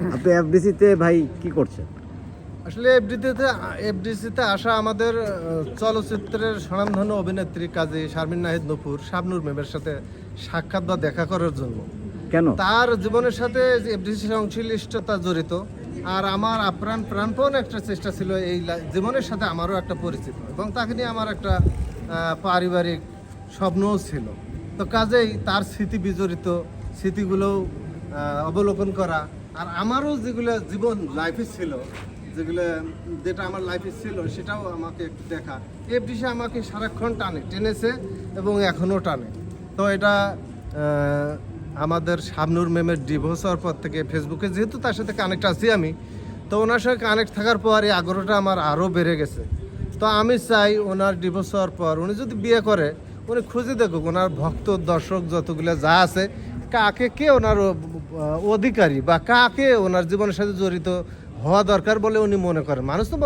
আপনি এফডিসিতে ভাই কি করছেন? আসলে এফডিতে এফডিসিতে আসা আমাদের চলচ্চিত্রের স্বনামধন্য অভিনেত্রী কাজী শারমিন নাহিদ নপুর শাবনুর মেমের সাথে সাক্ষাৎ বা দেখা করার জন্য। কেন? তার জীবনের সাথে এফডিসি সংশ্লিষ্টতা জড়িত আর আমার আপ্রাণ প্রাণপণ একটা চেষ্টা ছিল এই জীবনের সাথে আমারও একটা পরিচিত এবং তাকে নিয়ে আমার একটা পারিবারিক স্বপ্নও ছিল। তো কাজেই তার স্মৃতি বিজড়িত স্মৃতিগুলো অবলোকন করা আর আমারও যেগুলো জীবন লাইফে ছিল, যেগুলো, যেটা আমার লাইফে ছিল, সেটাও আমাকে একটু দেখা। এফডিসি আমাকে সারাক্ষণ টানে, টেনেছে এবং এখনও টানে। তো এটা আমাদের শাবনুর মেমের ডিভোর্স হওয়ার পর থেকে ফেসবুকে যেহেতু তার সাথে কানেক্ট আছি আমি, তো ওনার সঙ্গে কানেক্ট থাকার পর এই আগ্রহটা আমার আরও বেড়ে গেছে। তো আমি চাই ওনার ডিভোর্স হওয়ার পর, উনি যদি বিয়ে করে, উনি খুঁজে দেখুক, ওনার ভক্ত, দর্শক যতগুলো যা আছে, কাকে, কে ওনার অধিকারী বা কাকে ওনার জীবনের সাথে জড়িত হওয়া দরকার বলে উনি মনে করেন? মানুষ তো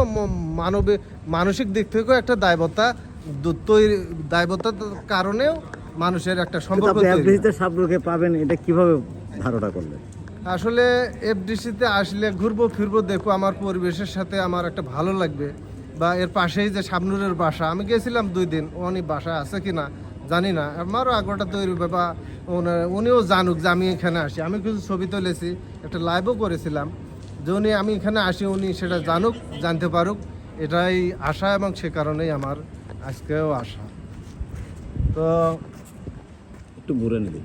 মানবিক মানসিক দিক থেকেও একটা দায়বতা তৈরি দায়বদ্ধতার কারণেও মানুষের একটা সম্পর্ক এফডিসিতে পাবেন এটা কীভাবে ধারণা করলেন? আসলে এফডিসিতে আসলে ঘুরবো ফিরবো দেখব আমার পরিবেশের সাথে আমার একটা ভালো লাগবে। বা এর পাশেই যে শাবনুরের বাসা আমি গেছিলাম দুই দিন উনি বাসা আছে কি না জানি না আমারও আগ্রহটা তৈরি হবে বা উনিও জানুক যে আমি এখানে আসি। আমি কিছু ছবি তুলেছি একটা লাইভও করেছিলাম। যে উনি আমি এখানে আসি উনি সেটা জানুক জানতে পারুক। এটাই আশা এবং সে কারণেই আমার আজকেও আশা। তো একটু ঘুরে নেবে।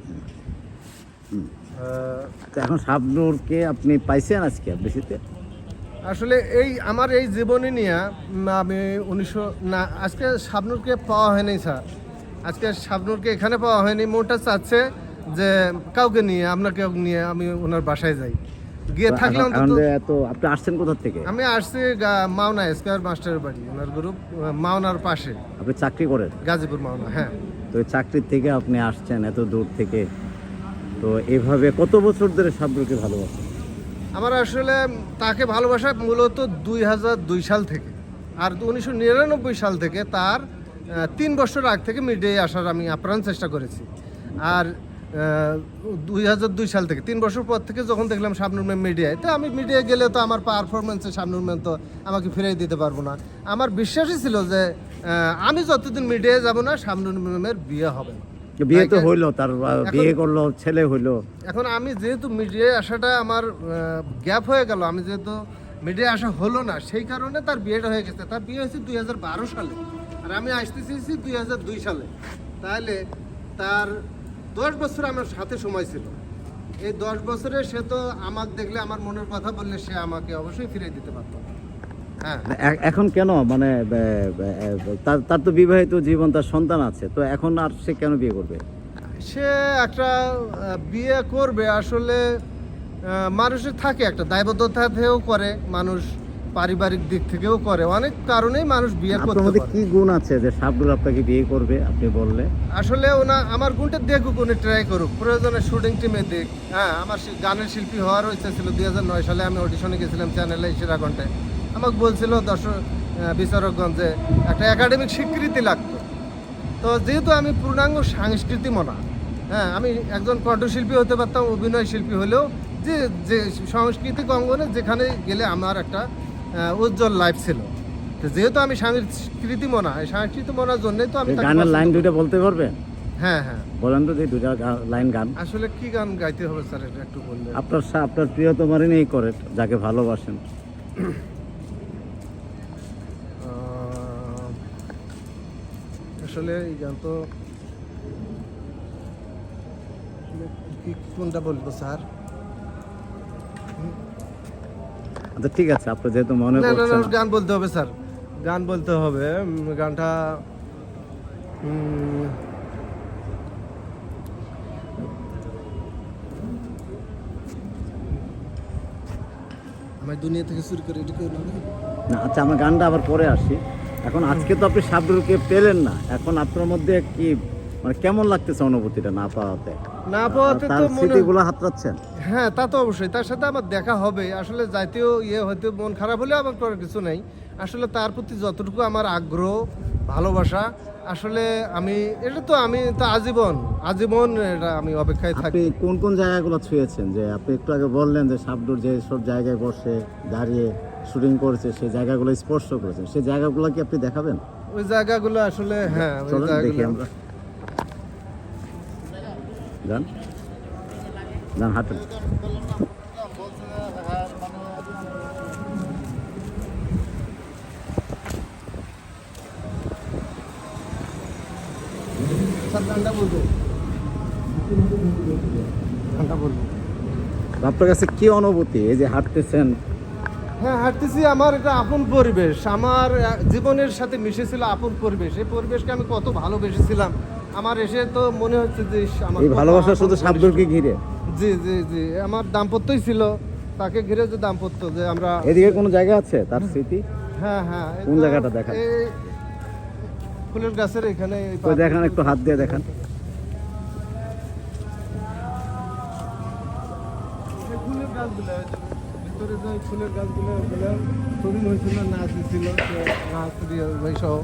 এখন শাবনুরকে আপনি পাইছেন আজকে বেশিতে? আসলে এই আমার এই জীবনী নিয়ে আমি উনিশশো না আজকে শাবনুরকে পাওয়া হয়নি স্যার। আজকে শাবনুরকে এখানে পাওয়া হয়নি। মনটা চাচ্ছে যে কাউকে নিয়ে আপনার কেউ নিয়ে আমি ওনার বাসায় যাই। গিয়ে থাকলে এখন অন্তত যে এত আপনি আসছেন কোথা থেকে? আমি আসছি মাওনা স্কোয়ার মাস্টারের বাড়ি ওনার গ্রুপ মাওনার পাশে। আপনি চাকরি করেন? গাজীপুর মাওনা হ্যাঁ। তো চাকরির থেকে আপনি আসছেন এত দূর থেকে। তো এভাবে কত বছর ধরে শাবনুরকে ভালোবাসেন? আমার আসলে তাকে ভালোবাসা মূলত দুই হাজার দুই সাল থেকে। আর উনিশশো নিরানব্বই সাল থেকে তার তিন বছর আগ থেকে মিডিয়ায় আসার আমি আপ্রাণ চেষ্টা করেছি। আর দুই হাজার দুই সাল থেকে তিন বছর পর থেকে যখন দেখলাম শাবনুর ম্যাম মিডিয়ায় তো আমি মিডিয়ায় গেলে তো আমার পারফরমেন্সে শাবনুর ম্যাম তো আমাকে ফিরিয়ে দিতে পারব না। আমার বিশ্বাসই ছিল যে আমি যতদিন মিডিয়ায় যাব না শাবনুর ম্যামের বিয়ে হবে বিয়ে তো হইল তার বিয়ে করল ছেলে হইল। এখন আমি যেহেতু মিডিয়ায় আসাটা আমার গ্যাপ হয়ে গেল আমি যেহেতু মিডিয়ায় আসা হলো না সেই কারণে তার বিয়েটা হয়ে গেছে। তার বিয়ে হয়েছে দুই হাজার বারো সালে। আর আমি আসতে চেয়েছি দুই হাজার দুই সালে। তাহলে তার দশ বছর আমার সাথে সময় ছিল। এই দশ বছরে সে তো আমাকে দেখলে আমার মনের কথা বললে সে আমাকে অবশ্যই ফিরিয়ে দিতে পারত। হ্যাঁ। এখন কেন? মানে তার তার তো বিবাহিত জীবন তার সন্তান আছে। তো এখন আর সে কেন বিয়ে করবে? সে একটা বিয়ে করবে। আসলে মানুষের থাকে একটা। দায়বদ্ধতাতেও করে মানুষ। পারিবারিক দিক থেকেও করে। অনেক কারণেই মানুষ বিয়ে করতে পারে। কি গুণ আছে যে শাবনুর আপনাকে বিয়ে করবে আপনি বললে? আসলে ওনা আমার গুণটা দেখুক উনি ট্রাই করুক। প্রয়োজনে শুটিং টিমে দিক। হ্যাঁ আমার গানের শিল্পী হওয়ার ইচ্ছা ছিল দুই হাজার নয় সালে আমি অডিশনে গেছিলাম চ্যানেলে সেরাকণ্ঠে আমাকে বলছিল দর্শক আহ, বিচারকগণ একটা একাডেমিক স্বীকৃতি লাগতো। তো যেহেতু আমি পূর্ণাঙ্গ সাংস্কৃতিক মনা হ্যাঁ আমি একজন কণ্ঠশিল্পী হতে পারতাম অভিনয় শিল্পী হলেও যে যে সাংস্কৃতিক অঙ্গনে যেখানে গেলে আমার একটা উজ্জ্বল লাইফ ছিল। তো যেহেতু আমি সংস্কৃতি মনা সংস্কৃতি মনার জন্যই তো আমি গানের লাইন। দুইটা বলতে পারবেন হ্যাঁ হ্যাঁ। বলেন তো দুইটা গা- লাইন গান। আসলে কি গান গাইতে হবে স্যার এটা একটু বললে আপনার সা- আপনার প্রিয়তমারই নেই করে যাকে ভালোবাসেন। আসলে এই গান তো কি- কোনটা বলব স্যার? আচ্ছা ঠিক আছে আপনার যেহেতু মনে করছেন না, গান বলতে হবে স্যার। গান বলতে হবে গানটা আমার দুনিয়া থেকে শুরু করে এটা কেউ না আচ্ছা আমার গানটা আবার পরে আসি। এখন আজকে তো আপনি শাবনুরকে পেলেন না এখন আপনার মধ্যে কি মানে কেমন লাগতেছে অনুভূতিটা না পাওয়াতে? না পাওয়াতে তো স্মৃতিগুলো হাতড়াচ্ছেন? হ্যাঁ তা তো অবশ্যই। তার সাথে আমার দেখা হবে। আসলে যাইতেও ইয়ে হয়তো মন খারাপ হলেও আমার করার কিছু নেই। আসলে তার প্রতি যতটুকু আমার আগ্রহ ভালোবাসা আসলে আমি এটা তো আমি তো আজীবন আজীবন এটা আমি অপেক্ষায় থাকি। কোন কোন জায়গাগুলো ছুঁয়েছেন? যে আপনি একটু আগে বললেন যে শাবনুর যে সব জায়গায় বসে দাঁড়িয়ে শুটিং করেছে সেই জায়গাগুলো স্পর্শ করেছেন সেই জায়গাগুলো কি আপনি দেখাবেন? ওই জায়গাগুলো আসলে হ্যাঁ ওই দেখি জায়গাগুলো আমরা যান যান বলব আপনার কাছে অনুভূতি? এই যে হাঁটতেছেন। হ্যাঁ হাঁটতেছি। আমার এটা আপন পরিবেশ। আমার জীবনের সাথে মিশেছিল আপন পরিবেশ। এই পরিবেশকে আমি কত ভালোবেসেছিলাম। আমার এসে তো মনে হচ্ছে যে আমার এই ভালোবাসা শুধু পরিবেশ। ঘিরে? জি জি জি। আমার দাম্পত্যই ছিল। তাকে ঘিরে যে দাম্পত্য যে আমরা এদিকে কোনো জায়গা আছে তার স্মৃতি? হ্যাঁ হ্যাঁ। কোন জায়গাটা দেখান? এই ফুলের গাছের এখানে ওই দেখান একটু হাত দিয়ে দেখান। ফুলের গাছগুলো ভিতরে যে ফুলের গাছগুলো ওগুলো শরীর হয়েছিল নাচ দিছিল নাচ দিয়ে সহ।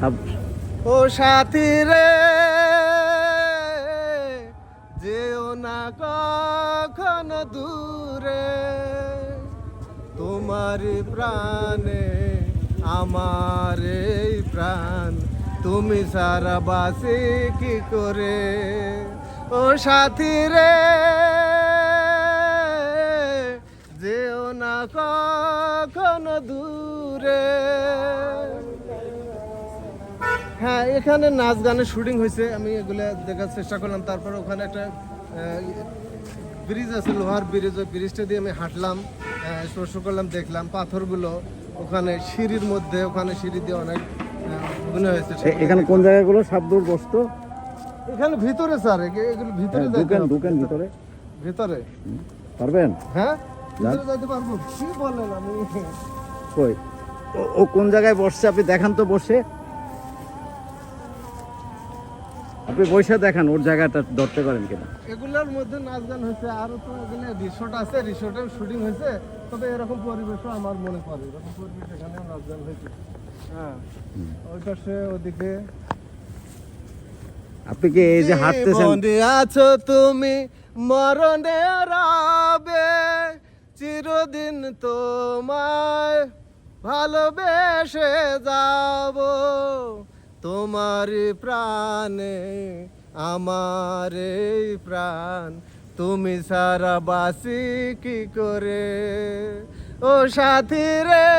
সাব- ও সাথী রে, যেও না কখনো দূরে। তোমার প্রাণে আমার প্রাণ, তুমি সারা বাসি কি করে? ও সাথী রে, যেও না কখনো দূরে। হ্যাঁ এখানে নাচ গানের শুটিং হয়েছে। আমি এগুলো দেখার চেষ্টা করলাম। তারপর ওখানে একটা ব্রিজ আছে লোহার ব্রিজ ওই ব্রিজটা দিয়ে আমি হাঁটলাম স্পর্শ করলাম দেখলাম পাথরগুলো। ওখানে সিঁড়ির মধ্যে ওখানে সিঁড়ি দিয়ে অনেক মনে হয়েছে এখানে কোন জায়গাগুলো? শাবনুর বসতো? এখানে ভিতরে স্যার। এগে- এগুলো ভিতরে দোকান হবে। ঢুকেন ভিতরে। ভিতরে। পারবেন? হ্যাঁ? ভিতরে যাইতে পারব। কি বলেন আমি? কই? ও- ও কোন জায়গায় বসছে? আপনি দেখান তো বসে। আপনি বসে দেখান ওর জায়গাটা ধরতে পারেন কিনা। এগুলোর মধ্যে নাচ গান হয়েছে আরও তো এগুলো রিসোর্ট আছে রিসোর্টেও শুটিং হয়েছে তবে এরকম পরিবেশও আমার মনে পড়ে এরকম পরিবেশ এখানেও নাচ গান হয়েছে। হ্যাঁ ওই পাশে ওদিকে। আপনি কি এই যে হাঁটতেছেন? আছো তুমি মরণে রবে চিরদিন তোমায় ভালোবেসে যাব। তোমার প্রাণে আমার এই প্রাণ। তুমি সারা বাসি কি করে? ও সাথী রে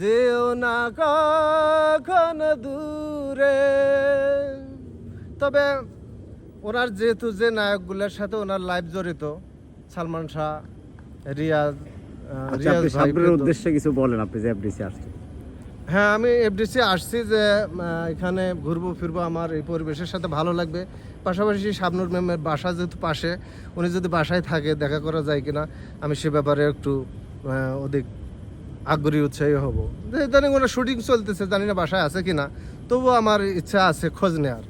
যেও না কখনো দূরে। তবে ওনার যেহেতু যে নায়কগুলোর সাথে ওনার লাইফ জড়িত সালমান শাহ রিয়াজ আচ্ছা রিয়াজ। উদ্দেশ্যে কিছু বলেন আপনি যে এফডিসি আসছেন। হ্যাঁ আমি এফডিসি আসছি যে এখানে ঘুরবো, ফিরবো, আমার এই পরিবেশের সাথে ভালো লাগবে। পাশাপাশি শাবনুর ম্যামের বাসা যেহেতু পাশে, উনি যদি বাসায় থাকে, দেখা করা যায় কিনা, আমি সে ব্যাপারে একটু অধিক আগ্রহী, উৎসাহী হব। যে ইদানিং ওনার শুটিং চলতেছে, জানি না বাসায় আছে কিনা, তবুও আমার ইচ্ছা আছে খোঁজ নেওয়ার